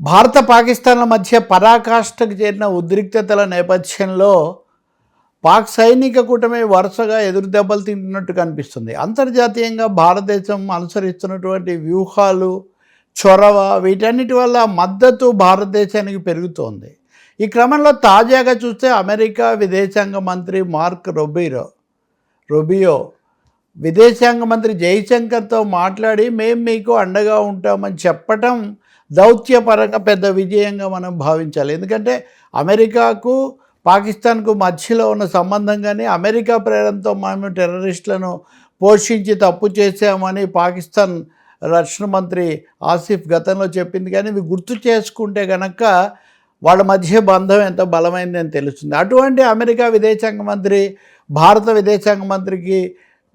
భారత పాకిస్తాన్ల మధ్య పరాకాష్ఠకు చేరిన ఉద్రిక్తతల నేపథ్యంలో పాక్ సైనిక కూటమి వరుసగా ఎదురు దెబ్బలు తింటున్నట్టు కనిపిస్తుంది. అంతర్జాతీయంగా భారతదేశం అనుసరిస్తున్నటువంటి వ్యూహాలు చొరవ వీటన్నిటి వల్ల మద్దతు భారతదేశానికి పెరుగుతోంది. ఈ క్రమంలో తాజాగా చూస్తే అమెరికా విదేశాంగ మంత్రి మార్క్ రొబీరో రొబియో విదేశాంగ మంత్రి జైశంకర్తో మాట్లాడి మేము మీకు అండగా ఉంటామని చెప్పటం దౌత్యపరంగా పెద్ద విజయంగా మనం భావించాలి. ఎందుకంటే అమెరికాకు పాకిస్తాన్కు మధ్యలో ఉన్న సంబంధం కానీ అమెరికా ప్రేరణతో మేము టెర్రరిస్టులను పోషించి తప్పు చేశామని పాకిస్తాన్ రక్షణ మంత్రి ఆసిఫ్ గతంలో చెప్పింది. కానీ ఇవి గుర్తు చేసుకుంటే కనుక వాళ్ళ మధ్య బంధం ఎంత బలమైందని తెలుస్తుంది. అటువంటి అమెరికా విదేశాంగ మంత్రి భారత విదేశాంగ మంత్రికి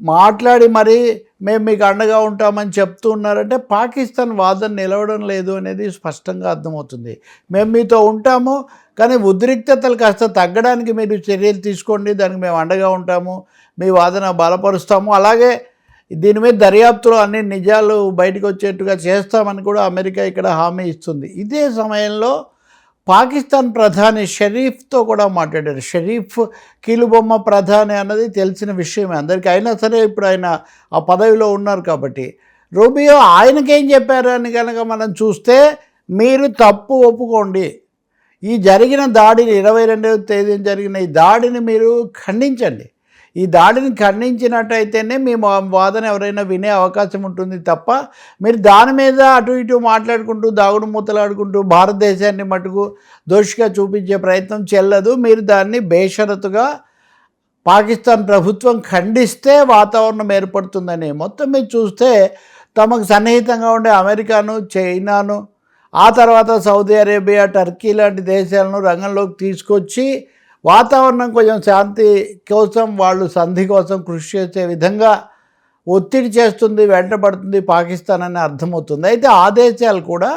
మాట్లాడి మరి మేము మీకు అండగా ఉంటామని చెప్తూ ఉన్నారంటే పాకిస్తాన్ వాదన నిలవడం లేదు అనేది స్పష్టంగా అర్థమవుతుంది. మేము మీతో ఉంటాము కానీ ఉద్రిక్తతలు కాస్త తగ్గడానికి మీరు చర్యలు తీసుకోండి దానికి మేము అండగా ఉంటాము మీ వాదన బలపరుస్తాము. అలాగే దీని మీద దర్యాప్తులో అన్ని నిజాలు బయటకు వచ్చేట్టుగా చేస్తామని కూడా అమెరికా ఇక్కడ హామీ ఇస్తుంది. ఇదే సమయంలో పాకిస్తాన్ ప్రధాని షరీఫ్తో కూడా మాట్లాడారు. షరీఫ్ కీలుబొమ్మ ప్రధాని అన్నది తెలిసిన విషయమే. అందరికీ అయినా సరే ఇప్పుడు ఆయన ఆ పదవిలో ఉన్నారు కాబట్టి. రూబియో ఆయనకేం చెప్పారు అని కనుక మనం చూస్తే మీరు తప్పు ఒప్పుకోండి. ఈ జరిగిన దాడిని ఇరవై రెండవ తేదీన జరిగిన ఈ దాడిని మీరు ఖండించండి. ఈ దాడిని ఖండించినట్టయితేనే మీ మా వాదన ఎవరైనా వినే అవకాశం ఉంటుంది తప్ప మీరు దాని మీద అటు ఇటు మాట్లాడుకుంటూ దాగుడు మూతలాడుకుంటూ భారతదేశాన్ని మటుకు దోషిగా చూపించే ప్రయత్నం చెల్లదు. మీరు దాన్ని బేషరతుగా పాకిస్తాన్ ప్రభుత్వం ఖండిస్తే వాతావరణం ఏర్పడుతుందని మొత్తం మీరు చూస్తే తమకు సన్నిహితంగా ఉండే అమెరికాను చైనాను ఆ తర్వాత సౌదీ అరేబియా టర్కీ లాంటి దేశాలను రంగంలోకి తీసుకొచ్చి వాతావరణం కొంచెం శాంతి కోసం వాళ్ళు సంధి కోసం కృషి చేసే విధంగా ఒత్తిడి చేస్తుంది వెంటబడుతుంది పాకిస్తాన్ అని అర్థమవుతుంది. అయితే ఆ దేశాలు కూడా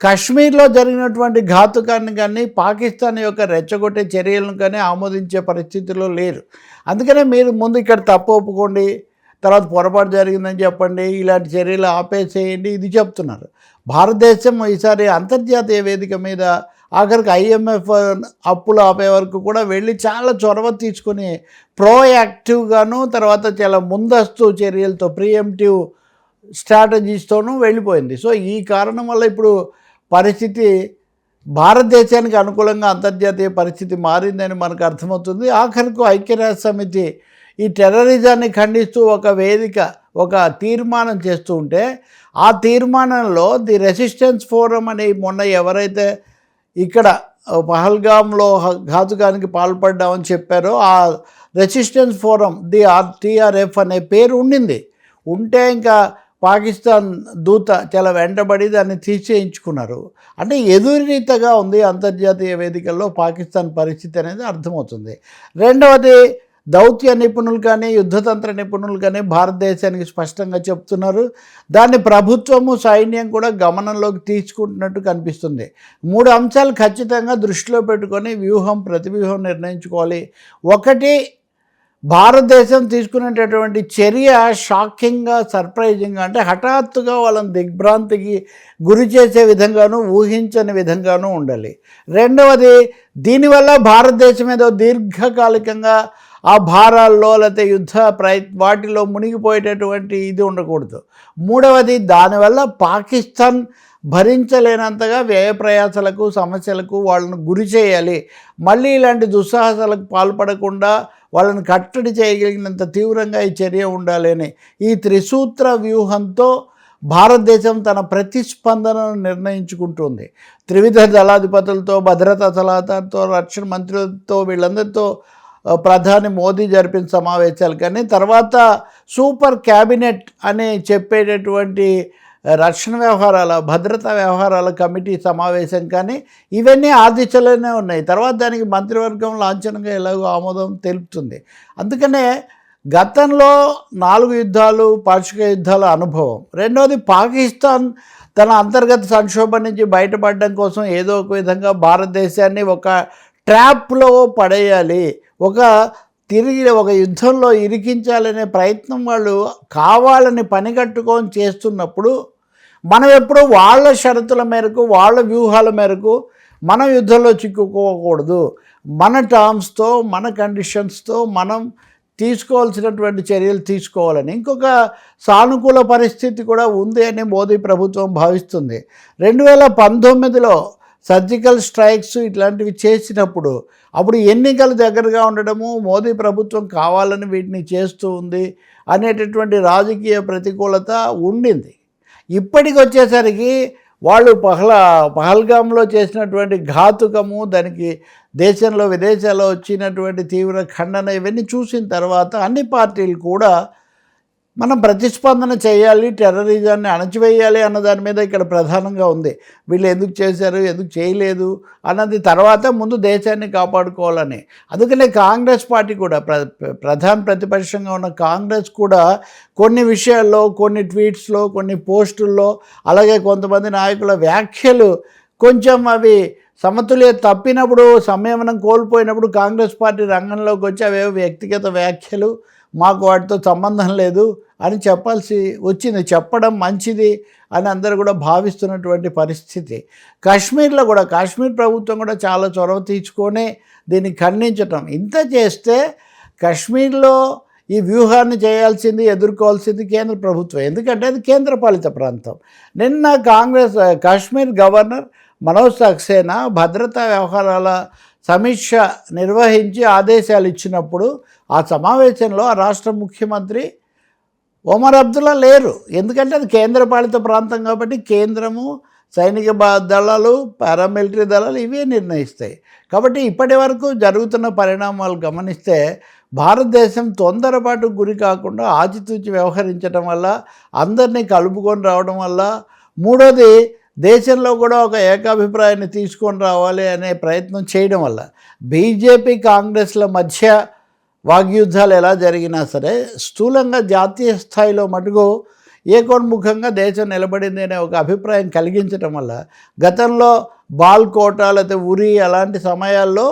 కశ్మీర్లో జరిగినటువంటి ఘాతుకాన్ని కానీ పాకిస్తాన్ యొక్క రెచ్చగొట్టే చర్యలను కానీ ఆమోదించే పరిస్థితిలో లేరు. అందుకనే మీరు ముందు ఇక్కడ తప్పు ఒప్పుకోండి తర్వాత పొరపాటు జరిగిందని చెప్పండి ఇలాంటి చర్యలు ఆపేసేయండి ఇది చెప్తున్నారు. భారతదేశం ఈసారి అంతర్జాతీయ వేదిక మీద ఆఖరికి ఐఎంఎఫ్ అప్పులు ఆపే వరకు కూడా వెళ్ళి చాలా చొరవ తీసుకుని ప్రోయాక్టివ్గాను తర్వాత చాలా ముందస్తు చర్యలతో ప్రియంటివ్ స్ట్రాటజీస్తోనూ వెళ్ళిపోయింది. సో ఈ కారణం వల్ల ఇప్పుడు పరిస్థితి భారతదేశానికి అనుకూలంగా అంతర్జాతీయ పరిస్థితి మారిందని మనకు అర్థమవుతుంది. ఆఖరికి ఐక్యరాజ్య సమితి ఈ టెర్రరిజాన్ని ఖండిస్తూ ఒక వేదిక ఒక తీర్మానం చేస్తూ ఉంటే ఆ తీర్మానంలో ది రెసిస్టెన్స్ ఫోరం అని మొన్న ఎవరైతే ఇక్కడ పహల్గామ్లో ఘాతుకానికి పాల్పడ్డామని చెప్పారో ఆ resistance forum the R TRF అనే పేరు ఉండింది. ఉంటే ఇంకా పాకిస్తాన్ దూత చాలా వెంటబడి దాన్ని తీసేయించుకున్నారు అంటే ఎదురీతగా ఉంది అంతర్జాతీయ వేదికల్లో పాకిస్తాన్ పరిస్థితి అనేది అర్థమవుతుంది. రెండవది దౌత్య నిపుణులు కానీ యుద్ధతంత్ర నిపుణులు కానీ భారతదేశానికి స్పష్టంగా చెప్తున్నారు. దాన్ని ప్రభుత్వము సైన్యం కూడా గమనంలోకి తీసుకుంటున్నట్టు కనిపిస్తుంది. మూడు అంశాలు ఖచ్చితంగా దృష్టిలో పెట్టుకొని వ్యూహం ప్రతివ్యూహం నిర్ణయించుకోవాలి. ఒకటి భారతదేశం తీసుకునేటటువంటి చర్య షాకింగ్గా సర్ప్రైజింగ్గా అంటే హఠాత్తుగా వాళ్ళని దిగ్భ్రాంతికి గురి చేసే విధంగాను ఊహించని విధంగానూ ఉండాలి. రెండవది దీనివల్ల భారతదేశం ఏదో దీర్ఘకాలికంగా ఆ భారాల్లో లేకపోతే యుద్ధ ప్రయ వాటిలో మునిగిపోయేటటువంటి ఇది ఉండకూడదు. మూడవది దానివల్ల పాకిస్తాన్ భరించలేనంతగా వ్యయ ప్రయాసాలకు సమస్యలకు వాళ్ళను గురి చేయాలి. మళ్ళీ ఇలాంటి దుస్సాహసాలకు పాల్పడకుండా వాళ్ళని కట్టడి చేయగలిగినంత తీవ్రంగా ఈ చర్య ఉండాలి అని. ఈ త్రిసూత్ర వ్యూహంతో భారతదేశం తన ప్రతిస్పందనను నిర్ణయించుకుంటుంది. త్రివిధ దళాధిపతులతో భద్రతా సలహాదారుతో రక్షణ మంత్రులతో వీళ్ళందరితో ప్రధాని మోదీ జరిపిన సమావేశాలు. కానీ తర్వాత సూపర్ క్యాబినెట్ అని చెప్పేటటువంటి రక్షణ వ్యవహారాల భద్రతా వ్యవహారాల కమిటీ సమావేశం కానీ ఇవన్నీ ఆ దిశలోనే ఉన్నాయి. తర్వాత దానికి మంత్రివర్గం లాంఛనంగా ఎలాగో ఆమోదం తెలుపుతుంది. అందుకనే గతంలో నాలుగు యుద్ధాలు పాక్షిక యుద్ధాల అనుభవం. రెండవది పాకిస్తాన్ తన అంతర్గత సంక్షోభం నుంచి బయటపడడం కోసం ఏదో ఒక విధంగా భారతదేశాన్ని ఒక ట్రాప్లో పడేయాలి. ఒక తిరిగి ఒక యుద్ధంలో ఇరికించాలనే ప్రయత్నం వాళ్ళు కావాలని పని కట్టుకొని చేస్తున్నప్పుడు మనం ఎప్పుడు వాళ్ళ షరతుల మేరకు వాళ్ళ వ్యూహాల మేరకు మనం యుద్ధంలో చిక్కుకోకూడదు. మన టర్మ్స్తో మన కండిషన్స్తో మనం తీసుకోవాల్సినటువంటి చర్యలు తీసుకోవాలని. ఇంకొక సానుకూల పరిస్థితి కూడా ఉంది అని మోదీ ప్రభుత్వం భావిస్తుంది. రెండు వేల పంతొమ్మిదిలో సర్జికల్ స్ట్రైక్స్ ఇట్లాంటివి చేసినప్పుడు అప్పుడు ఎన్నికలు దగ్గరగా ఉండడము మోదీ ప్రభుత్వం కావాలని వీటిని చేస్తూ ఉంది అనేటటువంటి రాజకీయ ప్రతికూలత ఉండింది. ఇప్పటికి వచ్చేసరికి వాళ్ళు పహల పహల్గామ్లో చేసినటువంటి ఘాతుకము దానికి దేశంలో విదేశాల్లో వచ్చినటువంటి తీవ్ర ఖండన ఇవన్నీ చూసిన తర్వాత అన్ని పార్టీలు కూడా మనం ప్రతిస్పందన చేయాలి టెర్రరిజాన్ని అణచివేయాలి అన్న దాని మీద ఇక్కడ ప్రధానంగా ఉంది. వీళ్ళు ఎందుకు చేశారు ఎందుకు చేయలేదు అన్నది తర్వాత ముందు దేశాన్ని కాపాడుకోవాలని. అందుకనే కాంగ్రెస్ పార్టీ కూడా ప్ర ప్రధాన ప్రతిపక్షంగా ఉన్న కాంగ్రెస్ కూడా కొన్ని విషయాల్లో కొన్ని ట్వీట్స్లో కొన్ని పోస్టుల్లో అలాగే కొంతమంది నాయకుల వ్యాఖ్యలు కొంచెం అవి సమతుల్య తప్పినప్పుడు సంయమనం కోల్పోయినప్పుడు కాంగ్రెస్ పార్టీ రంగంలోకి వచ్చి అవేవో వ్యక్తిగత వ్యాఖ్యలు మాకు వాటితో సంబంధం లేదు అని చెప్పాల్సి వచ్చింది. చెప్పడం మంచిది అని అందరూ కూడా భావిస్తున్నటువంటి పరిస్థితి. కాశ్మీర్లో కూడా కాశ్మీర్ ప్రభుత్వం కూడా చాలా చొరవ తీసుకొని దీన్ని ఖండించటం. ఇంత చేస్తే కాశ్మీర్లో ఈ వ్యూహాన్ని చేయాల్సింది ఎదుర్కోవాల్సింది కేంద్ర ప్రభుత్వం. ఎందుకంటే అది కేంద్రపాలిత ప్రాంతం. నిన్న కాంగ్రెస్ కాశ్మీర్ గవర్నర్ మనోజ్ సక్సేనా భద్రతా వ్యవహారాల సమీక్ష నిర్వహించి ఆదేశాలు ఇచ్చినప్పుడు ఆ సమావేశంలో ఆ రాష్ట్ర ముఖ్యమంత్రి ఒమర్ అబ్దుల్లా లేరు. ఎందుకంటే అది కేంద్రపాలిత ప్రాంతం కాబట్టి కేంద్రము సైనిక బా- దళాలు పారామిలిటరీ దళాలు ఇవే నిర్ణయిస్తాయి. కాబట్టి ఇప్పటి వరకు జరుగుతున్న పరిణామాలు గమనిస్తే భారతదేశం తొందరపాటు గురి కాకుండా ఆచితూచి వ్యవహరించడం వల్ల అందరినీ కలుపుకొని రావడం వల్ల మూడోది దేశంలో కూడా ఒక ఏకాభిప్రాయాన్ని తీసుకొని రావాలి అనే ప్రయత్నం చేయడం వల్ల బీజేపీ కాంగ్రెస్ల మధ్య వాగ్యుద్ధాలు ఎలా జరిగినా సరే స్థూలంగా జాతీయ స్థాయిలో మటుకు ఏకోన్ముఖంగా దేశం నిలబడింది అనే ఒక అభిప్రాయం కలిగించటం వల్ల గతంలో బాల్కోట లేకపోతే ఉరి అలాంటి సమయాల్లో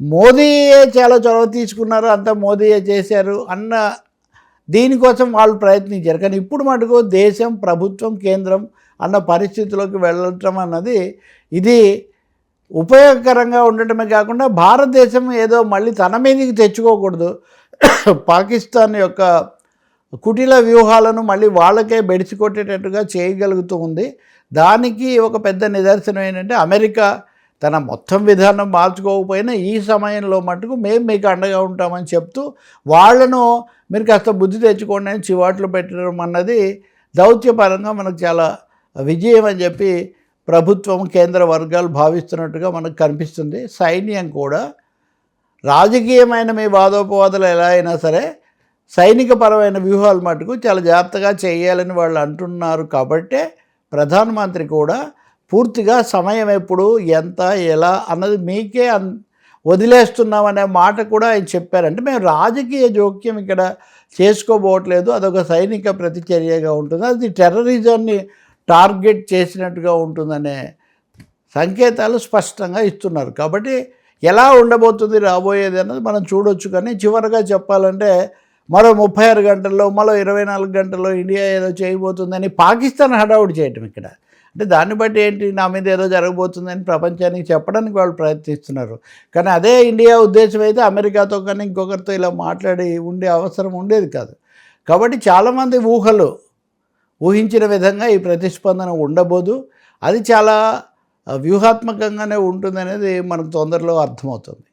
మోదీయే చాలా చొరవ తీసుకున్నారు అంతా మోదీయే చేశారు అన్న దీనికోసం వాళ్ళు ప్రయత్నించారు. కానీ ఇప్పుడు మటుకు దేశం ప్రభుత్వం కేంద్రం అన్న పరిస్థితిలోకి వెళ్ళటం అన్నది ఇది ఉపయోగకరంగా ఉండటమే కాకుండా భారతదేశం ఏదో మళ్ళీ తన మీదకి తెచ్చుకోకూడదు. పాకిస్తాన్ యొక్క కుటిల వ్యూహాలను మళ్ళీ వాళ్ళకే బెడిచికొట్టేటట్టుగా చేయగలుగుతూ ఉంది. దానికి ఒక పెద్ద నిదర్శనం ఏంటంటే అమెరికా తన మొత్తం విధానం మార్చుకోకపోయినా ఈ సమయంలో మటుకు మేము మీకు అండగా ఉంటామని చెప్తూ వాళ్ళను మీరు కాస్త బుద్ధి తెచ్చుకోండి అని చివాట్లు పెట్టడం అన్నది దౌత్యపరంగా మనకు చాలా విజయం అని చెప్పి ప్రభుత్వం కేంద్ర వర్గాలు భావిస్తున్నట్టుగా మనకు కనిపిస్తుంది. సైన్యం కూడా రాజకీయమైన మీ వాదోపవాదాలు ఎలా అయినా సరే సైనికపరమైన వ్యూహాలు మటుకు చాలా జాగ్రత్తగా చేయాలని వాళ్ళు అంటున్నారు. కాబట్టే ప్రధానమంత్రి కూడా పూర్తిగా సమయం ఎప్పుడు ఎంత ఎలా అన్నది మీకే అన్ వదిలేస్తున్నామనే మాట కూడా ఆయన చెప్పారంటే మేము రాజకీయ జోక్యం ఇక్కడ చేసుకోబోవట్లేదు. అదొక సైనిక ప్రతిచర్యగా ఉంటుంది. అది టెర్రరిజాన్ని టార్గెట్ చేసినట్టుగా ఉంటుందనే సంకేతాలు స్పష్టంగా ఇస్తున్నారు. కాబట్టి ఎలా ఉండబోతుంది రాబోయేది అన్నది మనం చూడొచ్చు కానీ చివరిగా చెప్పాలంటే మరో ముప్పై ఆరు గంటల్లో మరో ఇరవై నాలుగు గంటల్లో ఇండియా ఏదో చేయబోతుందని పాకిస్తాన్ హడావుడి చేయటం ఇక్కడ. అంటే దాన్ని బట్టి ఏంటి? నా మీద ఏదో జరగబోతుందని ప్రపంచానికి చెప్పడానికి వాళ్ళు ప్రయత్నిస్తున్నారు. కానీ అదే ఇండియా ఉద్దేశం అయితే అమెరికాతో కానీ ఇంకొకరితో ఇలా మాట్లాడి ఉండే అవసరం ఉండేది కాదు. కాబట్టి చాలామంది ఊహలు ఊహించిన విధంగా ఈ ప్రతిస్పందన ఉండబోదు. అది చాలా వ్యూహాత్మకంగానే ఉంటుందనేది మనకు తొందరలో అర్థమవుతుంది.